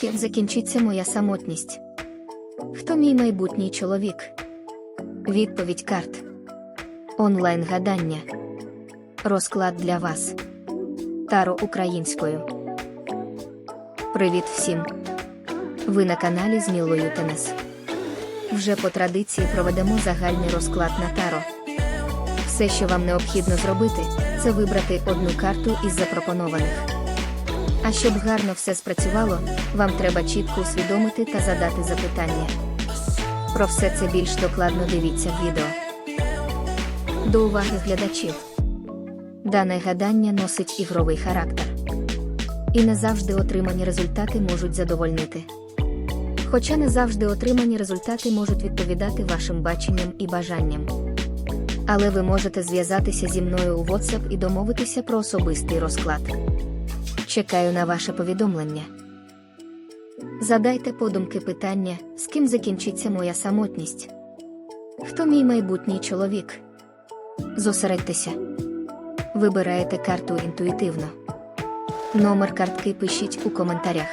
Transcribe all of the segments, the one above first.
ким закінчиться моя самотність? Хто мій майбутній чоловік? Відповідь карт. Онлайн гадання. Розклад для вас. Таро українською. Привіт всім! Ви на каналі з Мілою Тенес. Вже по традиції проведемо загальний розклад на таро. Все, що вам необхідно зробити, це вибрати одну карту із запропонованих. А щоб гарно все спрацювало, вам треба чітко усвідомити та задати запитання. Про все це більш докладно дивіться в відео. До уваги глядачів. Дане гадання носить ігровий характер. І не завжди отримані результати можуть задовольнити. Хоча не завжди отримані результати можуть відповідати вашим баченням і бажанням. Але ви можете зв'язатися зі мною у WhatsApp і домовитися про особистий розклад. Чекаю на ваше повідомлення. Задайте подумки питання, з ким закінчиться моя самотність. Хто мій майбутній чоловік? Зосередьтеся. Вибираєте карту інтуїтивно. Номер картки пишіть у коментарях.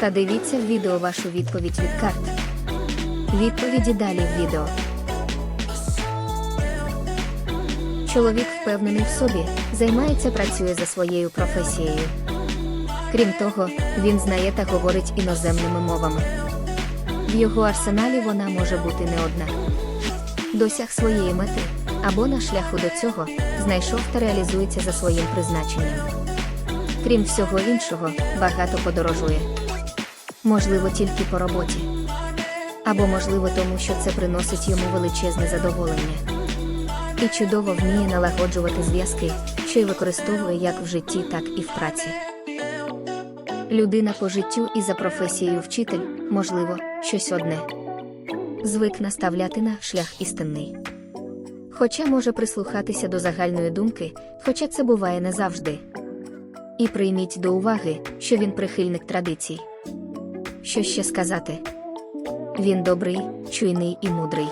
Та дивіться в відео вашу відповідь від карт. Відповіді далі в відео. Чоловік впевнений в собі, займається, працює за своєю професією. Крім того, він знає та говорить іноземними мовами. В його арсеналі вона може бути не одна. Досяг своєї мети або на шляху до цього знайшов та реалізується за своїм призначенням. Крім всього іншого, багато подорожує. Можливо, тільки по роботі. Або можливо тому, що це приносить йому величезне задоволення і чудово вміє налагоджувати зв'язки, що й використовує як в житті, так і в праці. Людина по життю і за професією вчитель, можливо, щось одне. Звик наставляти на шлях істинний. Хоча може прислухатися до загальної думки, хоча це буває не завжди. І прийміть до уваги, що він прихильник традицій. Що ще сказати? Він добрий, чуйний і мудрий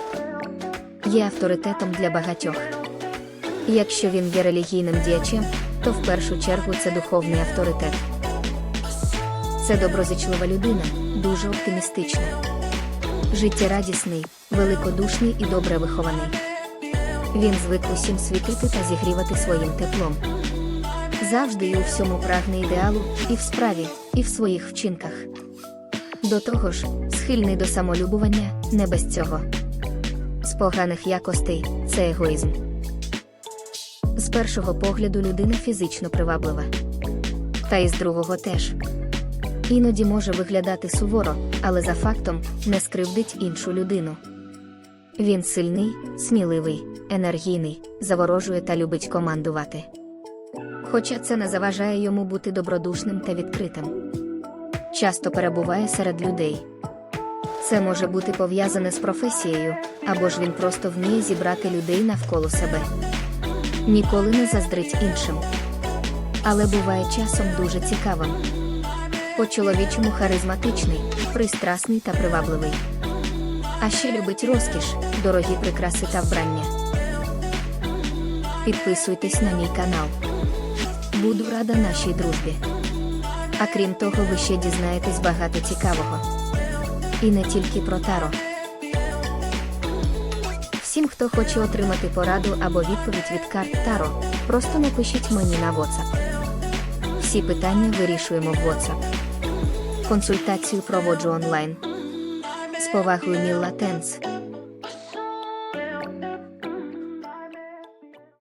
є авторитетом для багатьох. Якщо він є релігійним діячем, то в першу чергу це духовний авторитет. Це доброзичлива людина, дуже оптимістична. Життєрадісний, великодушний і добре вихований. Він звик усім світити та зігрівати своїм теплом. Завжди і у всьому прагне ідеалу, і в справі, і в своїх вчинках. До того ж, схильний до самолюбування, не без цього поганих якостей це егоїзм. З першого погляду людина фізично приваблива. Та й з другого теж. Іноді може виглядати суворо, але за фактом не скривдить іншу людину. Він сильний, сміливий, енергійний, заворожує та любить командувати. Хоча це не заважає йому бути добродушним та відкритим. Часто перебуває серед людей. Це може бути пов'язане з професією, або ж він просто вміє зібрати людей навколо себе. Ніколи не заздрить іншим. Але буває часом дуже цікавим. По чоловічому харизматичний, пристрасний та привабливий. А ще любить розкіш, дорогі прикраси та вбрання. Підписуйтесь на мій канал. Буду рада нашій дружбі. А крім того, ви ще дізнаєтесь багато цікавого. І не тільки про таро. Всім, хто хоче отримати пораду або відповідь від карт Таро, просто напишіть мені на WhatsApp. Всі питання вирішуємо в WhatsApp. Консультацію проводжу онлайн. З повагою Мілла Тенс.